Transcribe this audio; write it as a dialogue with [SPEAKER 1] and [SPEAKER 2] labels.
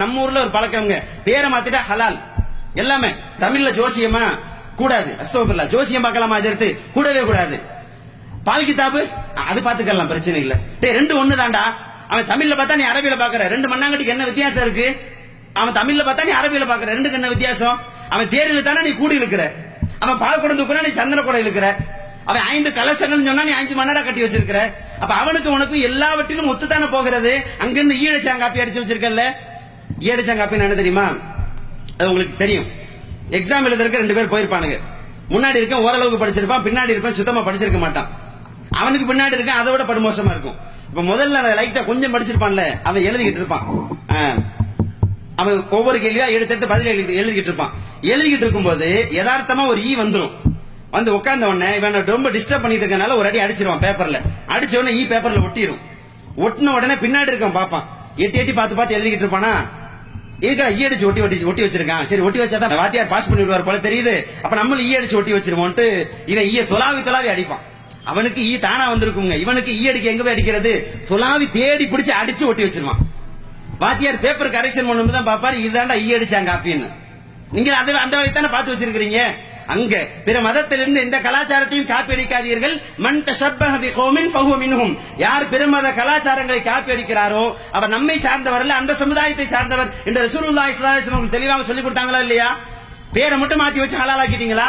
[SPEAKER 1] நம்ம ஊர்ல ஒரு பழக்கம்ங்க. பேரை மாத்திட்டா ஹலால். எல்லாமே. தமிழ்ல ஜோசியமா? கூடாது. அஸ்தோபில்லா ஜோசியம் பார்க்கலாமா ஆஜர்த்து கூடவே கூடாது. பால் கிதாபு அது பாத்துக்கலாம் பிரச்சனை இல்ல. டேய் ரெண்டு ஒண்ணு தாண்டா அவன் தமிழ்ல பார்த்தா நீ அரபியில பாக்குற ரெண்டு மண்ணாங்கட்டிக்கு என்ன வித்தியாசம் இருக்கு? அவன் தமிழ்ல பார்த்தா நீ அரபியில பாக்குற ரெண்டுக்கு என்ன வித்தியாசம்? அவன் தேரில தானே நீ கூடி இருக்கிற அவன் பால் குடம் தூக்குனா நீ சந்தன குடம் இருக்கிற அவன் ஐந்து கலசங்கள் சொன்னா நீ ஐந்து மன்னரா கட்டி வச்சிருக்கிற. அப்ப அவனுக்கு உனக்கு எல்லாவற்றிலும் ஒத்துத்தானே போகிறது? அங்கிருந்து ஈழச்சாங்காப்பி அடிச்சு வச்சிருக்கல ஈழச்சாங்காப்பின்னு என்ன தெரியுமா? அது உங்களுக்கு தெரியும். எக்ஸாம் எழுதுறதுக்கு ரெண்டு பேர் போயிருப்பானுங்க. முன்னாடி இருக்க ஓரளவுக்கு படிச்சிருப்பான் பின்னாடி இருப்பான் சுத்தமா படிச்சிருக்க மாட்டான். அவனுக்கு பின்னாடி இருக்க அதை விட படுமோசமா இருக்கும். இப்ப முதல்ல லைட்டா கொஞ்சம் படிச்சிருப்பான்ல அவன் எழுதிக்கிட்டு இருப்பான். ஆ. அவன் ஒவ்வொரு கேள்வியா எடுத்து எடுத்து பதில் எழுதி எழுதிக்கிட்டு இருப்பான். எழுதிக்கிட்டு இருக்கும்போது யதார்த்தமா ஒரு e ஈ வந்துடும் வந்து உட்கார்ந்த உடனே இவன் ரொம்ப டிஸ்டர்ப் பண்ணிட்டு இருக்கனால ஒரு அடி அடிச்சிருவான் பேப்பர்ல அடிச்ச உடனே e ஈ பேப்பர்ல ஒட்டிடும் ஒட்டின உடனே பின்னாடி இருக்கான் பாப்பான் எட்டி எட்டி பார்த்து பார்த்து எழுதிக்கிட்டு இருப்பானா? இதுக்கா ஈ அடிச்சு ஒட்டி ஒட்டி ஒட்டி வச்சிருக்கான். சரி ஒட்டி வச்சாதான் வாத்தியார் பாஸ் பண்ணி விடுவார் போல தெரியுது. அப்ப நம்மளும் ஈ அடிச்சு ஒட்டி வச்சிருவோம்ட்டு இவன் ஈய தொலாவி தொலாவி அடிப்பான். அவனுக்கு ஈ தானா வந்திருக்குங்க. இவனுக்கு ஈ அடிக்க எங்க போய் அடிக்கிறது? தொலாவி தேடி பிடிச்சு அடிச்சு ஒட்டி வச்சிருவான். வாத்தியார் பேப்பர் கரெக்ஷன் பண்ணும்போது தான் பாப்பாரு இதுதான்டா ஈ அடிச்சாங்க அப்படின்னு. நீங்க அந்த அந்த வழி தானே பார்த்து வச்சிருக்கீங்க அங்க பிற மதத்திலிருந்து எந்த கலாச்சாரத்தையும் காப்பி அடிக்காதீர்கள் மண் தஷப்பஹ பிகௌமின் ஃபஹுவ மின்ஹும். யார் பிற மத கலாச்சாரங்களை காப்பி அடிக்கிறாரோ அவர் நம்மை சார்ந்தவர் அல்ல அந்த சமுதாயத்தை சார்ந்தவர் என்று ரசூலுல்லாஹி ஸல்லல்லாஹு அலைஹி வஸல்லம் உங்களுக்கு தெளிவாக சொல்லி கொடுத்தாங்களா இல்லையா? பேரை மட்டும் மாத்தி வச்சு ஹலாலாக்கிட்டீங்களா?